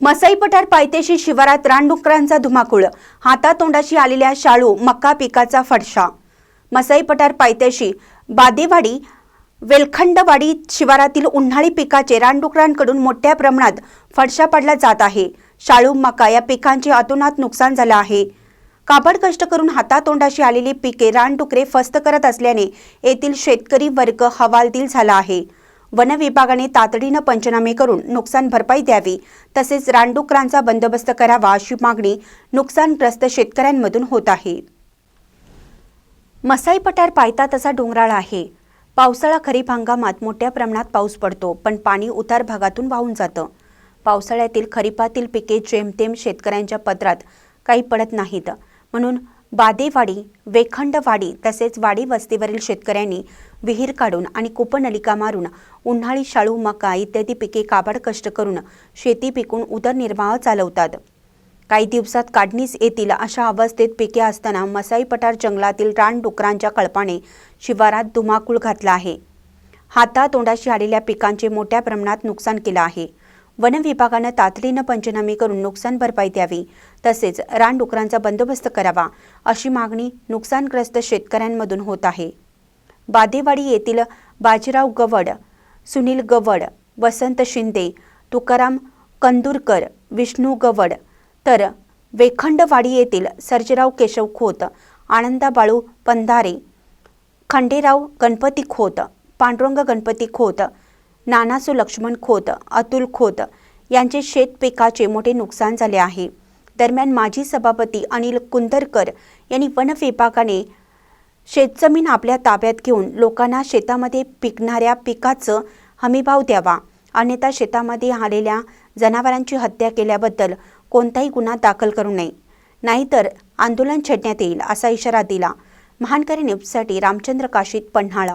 मसाई पठार पायथ्याशी शिवारात रानडुकरांचा धुमाकूळ. हातातोंडाशी आलेल्या शाळू मका पिकाचा फडशा. मसाई पठार पायथ्याशी बादेवाडी वेलखंडवाडी शिवारातील उन्हाळी पिकाचे रानडुकरांकडून मोठ्या प्रमाणात फडशा पडला जात आहे. शाळू मका या पिकांचे अतोनात नुकसान झालं आहे. काबड कष्ट करून हातातोंडाशी आलेली पिके रानडुकरे फस्त करत असल्याने येथील शेतकरी वर्ग हवालदिल झाला आहे. वन विभागाने तातडीनं पंचनामे करून नुकसान भरपाई द्यावी तसेच रानडुकरांचा बंदोबस्त करावा अशी मागणी नुकसानग्रस्त शेतकऱ्यांमधून होत आहे. मसाई पठार पायता तसा डोंगराळ आहे. पावसाळा खरीप हंगामात मोठ्या प्रमाणात पाऊस पडतो पण पाणी उतार भागातून वाहून जातं. पावसाळ्यातील खरीपातील पिके जेमतेम शेतकऱ्यांच्या पदरात काही पडत नाहीत. म्हणून बादेवाडी वेखंडवाडी तसेच वाडी वस्तीवरील शेतकऱ्यांनी विहीर काढून आणि कूपनलिका मारून उन्हाळी शाळू मका इत्यादी पिके काबाड कष्ट करून शेती पिकून उदरनिर्वाह चालवतात. काही दिवसात काढणीस येतील अशा अवस्थेत पिके असताना मसाई पठार जंगलातील रानडुकरांच्या कळपाने शिवारात धुमाकूळ घातला आहे. हातातोंडाशी आलेल्या पिकांचे मोठ्या प्रमाणात नुकसान केलं आहे. वन विभागानं तातडीनं पंचनामे करून नुकसान भरपाई द्यावी तसेच रानडुकरांचा बंदोबस्त करावा अशी मागणी नुकसानग्रस्त शेतकऱ्यांमधून होत आहे. बादेवाडी येथील बाजीराव गवड सुनील गवड वसंत शिंदे तुकाराम कंदुरकर विष्णू गवड तर वेखंडवाडी येथील सर्जराव केशव खोत आनंदा बाळू पंधारे खंडेराव गणपती खोत पांडुरंग गणपती खोत नानासू लक्ष्मण खोत अतुल खोत यांचे शेत पिकाचे मोठे नुकसान झाले आहे. दरम्यान माजी सभापती अनिल कुंदरकर यांनी वन विभागाने शेतजमीन आपल्या ताब्यात घेऊन लोकांना शेतामध्ये पिकणाऱ्या पिकाचं हमीभाव द्यावा. अन्यथा शेतामध्ये आलेल्या जनावरांची हत्या केल्याबद्दल कोणताही गुन्हा दाखल करू नये. नाहीतर आंदोलन छेडण्यात येईल असा इशारा दिला. महानकरी न्यूजसाठी रामचंद्र काशीत पन्हाळा.